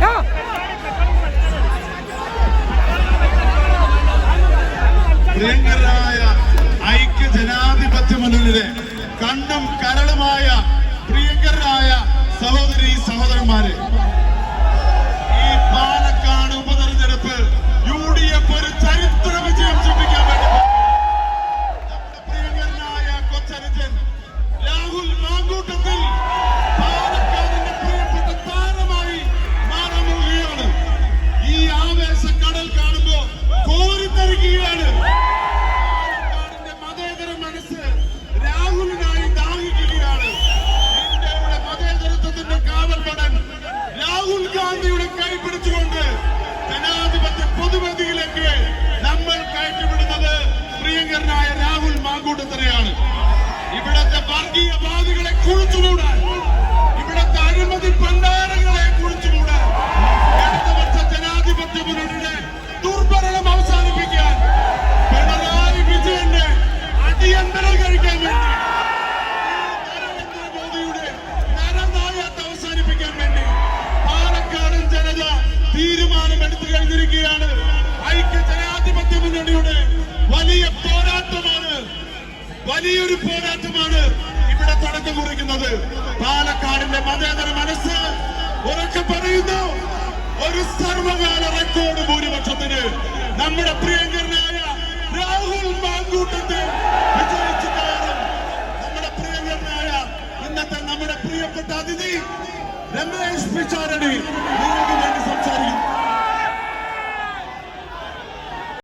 Ja! പ്രിയങ്കരായ ഐക്യ ജനാധിപത്യ മുന്നണിയിലെ കണ്ണും കരളുമായ പ്രിയങ്കരായ സഹോദരി സഹോദരന്മാരെ ഗാന്ധിയുടെ കൈ പിടിച്ചുകൊണ്ട് ജനാധിപത്യ പൊതുവേദിയിലേക്ക് നമ്മൾ കയറ്റിവിടുന്നത് പ്രിയങ്കരനായ രാഹുൽ മാങ്കൂട്ടത്തിനെയാണ്. ഇവിടത്തെ വർഗീയവാദികളെ കുഴിച്ചുമൂടാൻ വലിയൊരു പോരാട്ടമാണ് ഇവിടെ തുടക്കം കുറിക്കുന്നത് പാലക്കാടിന്റെ മതേതര മനസ്സ് ഉറക്കെ പറയുന്നു ഒരു സർവകാല റെക്കോർഡ് ഭൂരിപക്ഷത്തിന് നമ്മുടെ പ്രിയങ്കരനായ രാഹുൽ മാങ്കൂട്ടത്തെ വിജയിച്ചു കയറും നമ്മുടെ പ്രിയങ്കരനായ ഇന്നത്തെ നമ്മുടെ പ്രിയപ്പെട്ട അതിഥി രമേശ് പിച്ചാരടി